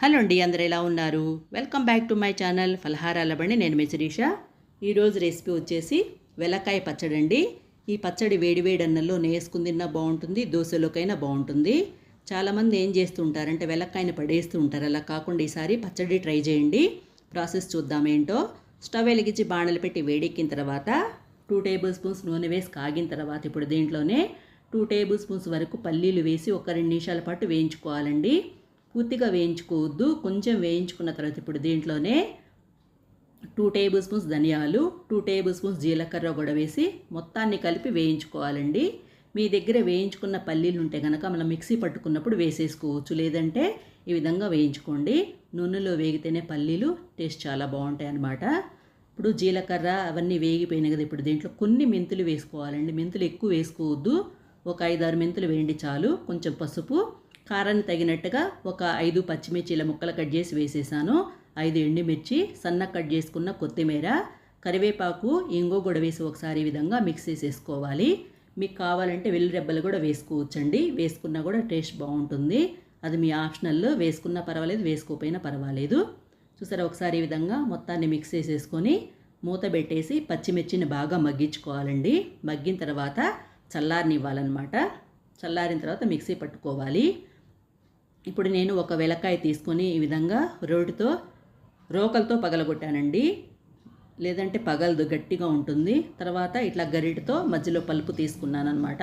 Hello అండి అందరు ఎలా ఉన్నారు? Welcome back to my channel ఫలహారాల బండి. నేను మీ శిరీష. ఈరోజు రెసిపీ వచ్చేసి వెలకాయ పచ్చడి అండి. ఈ పచ్చడి వేడివేడి అన్నంలో నేసుకుని తిన్నా బాగుంటుంది దోశలోకైనా బాగుంటుంది. చాలామంది ఏం చేస్తుంటారంటే వెలక్కాయని పడేస్తూ ఉంటారు. అలా కాకుండా ఈసారి పచ్చడి ట్రై చేయండి. ప్రాసెస్ చూద్దాం ఏంటో. స్టవ్ వెలిగించి బాణలు పెట్టి వేడెక్కిన తర్వాత టూ టేబుల్ స్పూన్స్ నూనె వేసి కాగిన తర్వాత ఇప్పుడు దీంట్లోనే టూ టేబుల్ స్పూన్స్ వరకు పల్లీలు వేసి ఒక రెండు నిమిషాల పాటు వేయించుకోవాలండి. పూర్తిగా వేయించుకోవద్దు. కొంచెం వేయించుకున్న తర్వాత ఇప్పుడు దీంట్లోనే టూ టేబుల్ స్పూన్స్ ధనియాలు టూ టేబుల్ స్పూన్స్ జీలకర్ర కూడా వేసి మొత్తాన్ని కలిపి వేయించుకోవాలండి. మీ దగ్గర వేయించుకున్న పల్లీలు ఉంటే కనుక మనం మిక్సీ పట్టుకున్నప్పుడు వేసేసుకోవచ్చు. లేదంటే ఈ విధంగా వేయించుకోండి. నూనెలో వేగితేనే పల్లీలు టేస్ట్ చాలా బాగుంటాయి అన్నమాట. ఇప్పుడు జీలకర్ర అవన్నీ వేగిపోయినాయి కదా ఇప్పుడు దీంట్లో కొన్ని మెంతులు వేసుకోవాలండి. మెంతులు ఎక్కువ వేసుకోవద్దు. ఒక ఐదారు మెంతులు వేయండి చాలు. కొంచెం పసుపు కారాన్ని తగినట్టుగా ఒక ఐదు పచ్చిమిర్చిల ముక్కలు కట్ చేసి వేసేసాను. ఐదు ఎండుమిర్చి సన్న కట్ చేసుకున్న కొత్తిమీర కరివేపాకు ఇంగో కూడా వేసి ఒకసారి ఈ విధంగా మిక్స్ చేసేసుకోవాలి. మీకు కావాలంటే వెల్లు రెబ్బలు కూడా వేసుకోవచ్చండి. వేసుకున్నా కూడా టేస్ట్ బాగుంటుంది. అది మీ ఆప్షనల్. వేసుకున్నా పర్వాలేదు వేసుకోకపోయినా పర్వాలేదు. చూసారా ఒకసారి ఈ విధంగా మొత్తాన్ని మిక్స్ చేసేసుకొని మూత పెట్టేసి పచ్చిమిర్చిని బాగా మగ్గించుకోవాలండి. మగ్గిన తర్వాత చల్లారనివ్వాలన్నమాట. చల్లారిన తర్వాత మిక్సీ పట్టుకోవాలి. ఇప్పుడు నేను ఒక వెలక్కాయ తీసుకొని ఈ విధంగా రోటితో రోకలతో పగలగొట్టానండి. లేదంటే పగలదు గట్టిగా ఉంటుంది. తర్వాత ఇట్లా గరిటతో మధ్యలో పలుపు తీసుకున్నాను అనమాట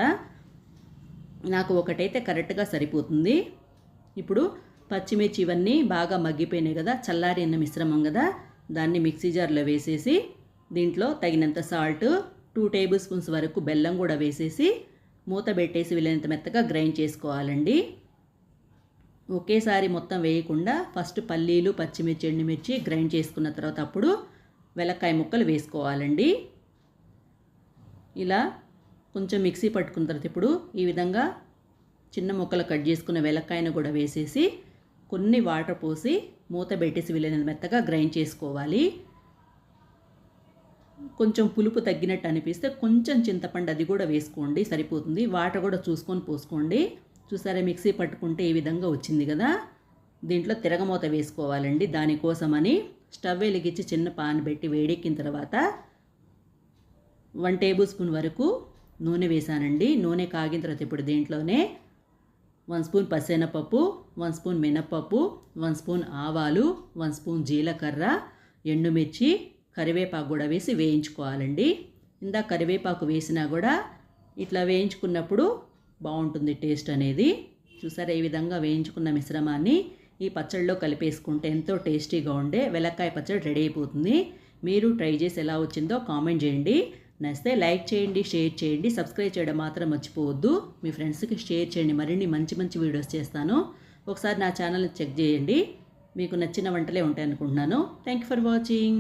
నాకు ఒకటైతే కరెక్ట్గా సరిపోతుంది. ఇప్పుడు పచ్చిమిర్చి ఇవన్నీ బాగా మగ్గిపోయినాయి కదా చల్లారిన మిశ్రమం కదా దాన్ని మిక్సీ జార్లో వేసేసి దీంట్లో తగినంత సాల్ట్ టూ టేబుల్ స్పూన్స్ వరకు బెల్లం కూడా వేసేసి మూత పెట్టేసి వీలైనంత మెత్తగా గ్రైండ్ చేసుకోవాలండి. ఒకేసారి మొత్తం వేయకుండా ఫస్ట్ పల్లీలు పచ్చిమిర్చి ఎండుమిర్చి గ్రైండ్ చేసుకున్న తర్వాత అప్పుడు వెలక్కాయ ముక్కలు వేసుకోవాలండి. ఇలా కొంచెం మిక్సీ పట్టుకున్న తర్వాత ఇప్పుడు ఈ విధంగా చిన్న ముక్కలు కట్ చేసుకున్న వెలక్కాయను కూడా వేసేసి కొన్ని వాటర్ పోసి మూత పెట్టేసి వెళ్ళిన మెత్తగా గ్రైండ్ చేసుకోవాలి. కొంచెం పులుపు తగ్గినట్టు అనిపిస్తే కొంచెం చింతపండు అది కూడా వేసుకోండి సరిపోతుంది. వాటర్ కూడా చూసుకొని పోసుకోండి. చూసారా మిక్సీ పట్టుకుంటే ఈ విధంగా వచ్చింది కదా? దీంట్లో తిరగమూత వేసుకోవాలండి దానికోసమని. స్టవ్ వెలిగించి చిన్న పాన్ పెట్టి వేడెక్కిన తర్వాత వన్ టేబుల్ స్పూన్ వరకు నూనె వేసానండి. నూనె కాగిన తర్వాత ఇప్పుడు దీంట్లోనే వన్ స్పూన్ పసెనపప్పు వన్ స్పూన్ మినప్పప్పు వన్ స్పూన్ ఆవాలు వన్ స్పూన్ జీలకర్ర ఎండుమిర్చి కరివేపాకు కూడా వేసి వేయించుకోవాలండి. ఇందా కరివేపాకు వేసినా కూడా ఇట్లా వేయించుకున్నప్పుడు బాగుంటుంది టేస్ట్ అనేది. చూసారా ఈ విధంగా వేయించుకున్న మిశ్రమాన్ని ఈ పచ్చడిలో కలిపేసుకుంటే ఎంతో టేస్టీగా ఉండే వెలక్కాయ పచ్చడి రెడీ అయిపోతుంది. మీరు ట్రై చేసి ఎలా వచ్చిందో కామెంట్ చేయండి. నచ్చితే లైక్ చేయండి షేర్ చేయండి సబ్స్క్రైబ్ చేయడం మాత్రం మర్చిపోవద్దు. మీ ఫ్రెండ్స్కి షేర్ చేయండి. మరిన్ని మంచి మంచి వీడియోస్ చేస్తాను. ఒకసారి నా ఛానల్ చెక్ చేయండి. మీకు నచ్చిన వంటలే ఉంటాయి అనుకుంటున్నాను థ్యాంక్ యూ ఫర్ వాచింగ్.